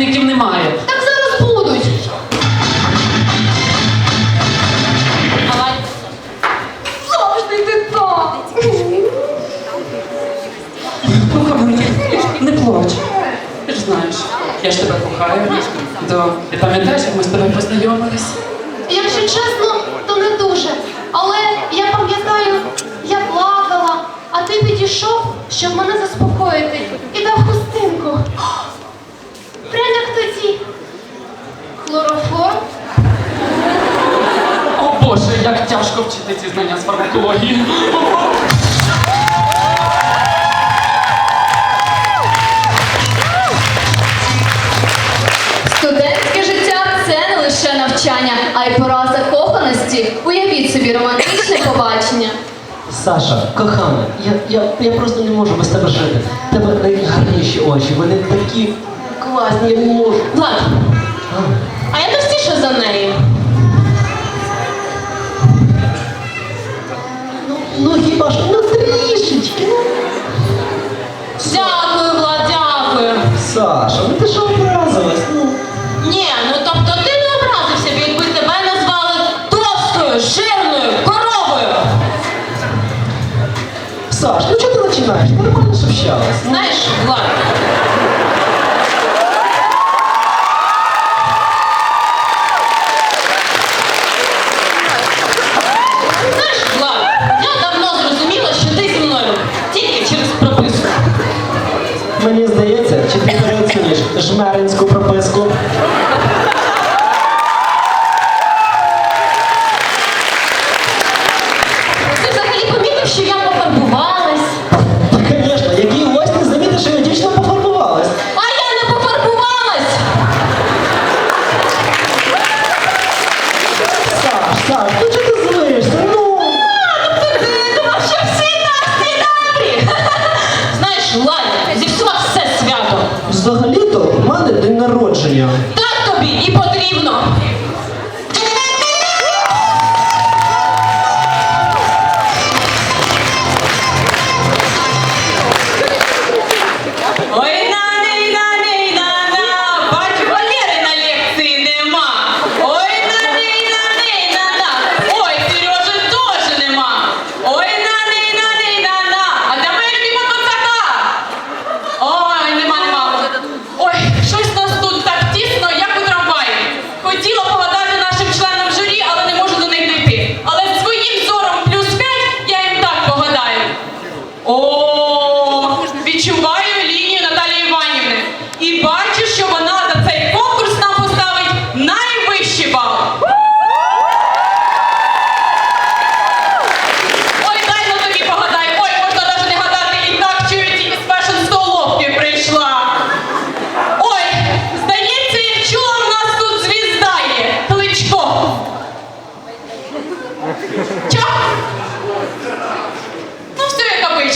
працівників немає. Так зараз будуть. Давай. Завжди ти так. Коханий, не плач. Ти ж знаєш, я ж тебе кохаю. До... Ти пам'ятаєш, як ми з тобою познайомились? Якщо чесно, то не дуже. Але я пам'ятаю, я плакала, а ти підійшов, щоб мене заспокоїти. І дав хустинку. Тоді. Хлороформ? О Боже, як тяжко вчити ці знання з фармакології. Студентське життя це не лише навчання, а й пора закоханості. Уявіть собі романтичне побачення. Саша, кохана, я, я, я просто не можу без тебе жити. Тебе найгарніші очі, вони такі класні. Влад, А, я товстіша за неї. ну, ну хіба ж, ну трішечки. ну. Дякую, Влад, дякую. Саша, ну ти що образилась? Ну, Ні, ну тобто ти не образився, б, якби тебе назвали товстою, жирною, коровою. Саш, ну чого ти починаєш? Нормально ж общалась. Знаєш, Влад. Madden's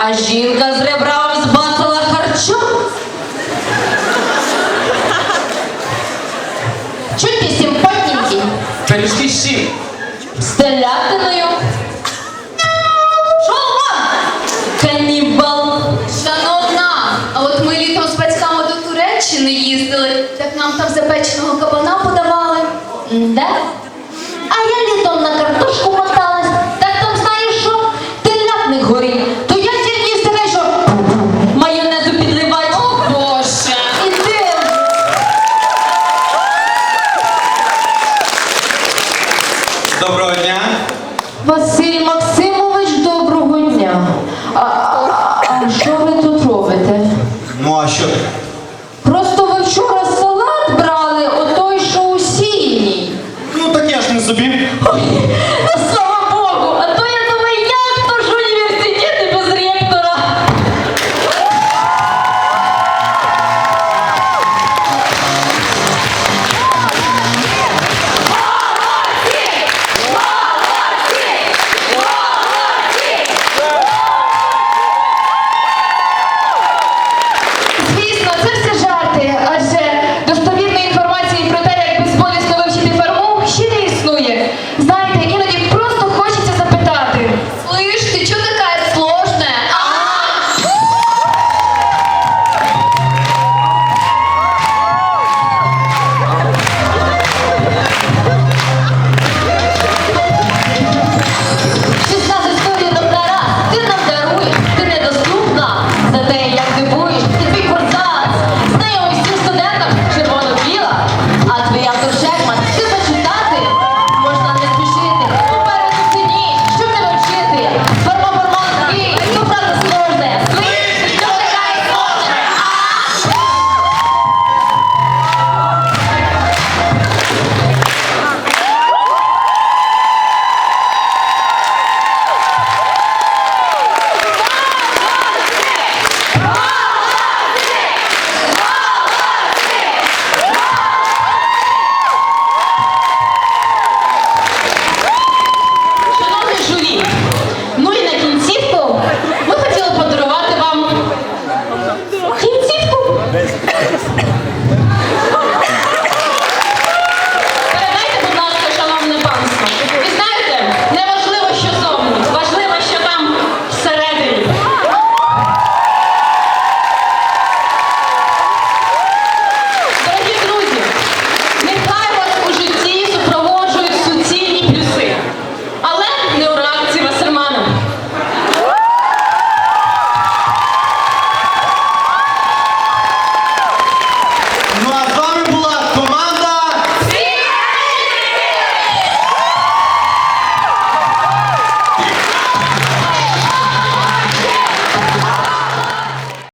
а жінка з ребра збацала харчом. Чуйте, симпатненький. Пиріжки з чим? З телятиною. Шолом! Канібал. Шановна, а от ми літом з батьками до Туреччини їздили, так нам там запеченого кабана подавали. Да?